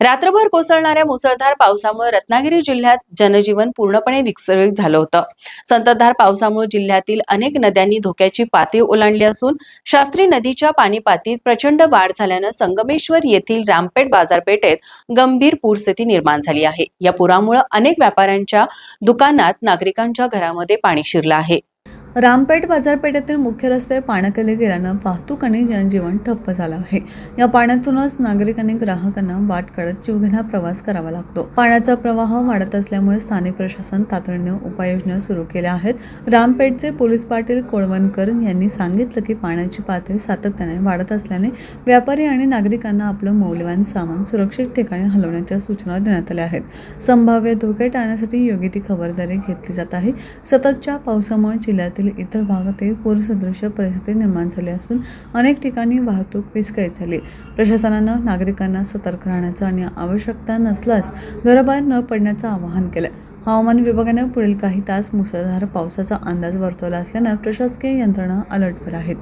रात्रभर कोसळणाऱ्या मुसळधार पावसामुळे रत्नागिरी जिल्ह्यात जनजीवन पूर्णपणे विस्कळीत झालं होतं. संततधार पावसामुळे जिल्ह्यातील अनेक नद्यांनी धोक्याची पाती ओलांडली असून शास्त्री नदीच्या पाणीपातीत प्रचंड वाढ झाल्यानं संगमेश्वर येथील रामपेठ बाजारपेठेत गंभीर पूरस्थिती निर्माण झाली आहे. या पुरामुळे अनेक व्यापाऱ्यांच्या दुकानात नागरिकांच्या घरामध्ये पाणी शिरलं आहे. रामपेठ बाजारपेठेतील मुख्य रस्ते पाण्याखाली गेल्यानं वाहतूक आणि जनजीवन ठप्प झालं आहे. या पाण्यातूनच नागरिक आणि ग्राहकांना वाट काढत जीवघेणा प्रवास करावा लागतो. पाण्याचा प्रवाह वाढत असल्यामुळे स्थानिक प्रशासन तातडीने उपाययोजना सुरू केल्या आहेत. रामपेठचे पोलीस पाटील कोळवणकर यांनी सांगितलं की पाण्याची पातळी सातत्याने वाढत असल्याने व्यापारी आणि नागरिकांना आपलं मौल्यवान सामान सुरक्षित ठिकाणी हलवण्याच्या सूचना देण्यात आल्या आहेत. संभाव्य धोके टाळण्यासाठी योग्य ती खबरदारी घेतली जात आहे. सततच्या पावसामुळे जिल्ह्यातील इतर भागातही पूरसदृश्य परिस्थिती निर्माण झाली असून अनेक ठिकाणी वाहतूक विस्कळीत झाली. प्रशासनानं नागरिकांना सतर्क राहण्याचं आणि आवश्यकता नसल्यास घराबाहेर न पडण्याचं आवाहन केलं. हवामान विभागानं पुढील काही तास मुसळधार पावसाचा अंदाज वर्तवला असल्यानं प्रशासकीय यंत्रणा अलर्टवर आहेत.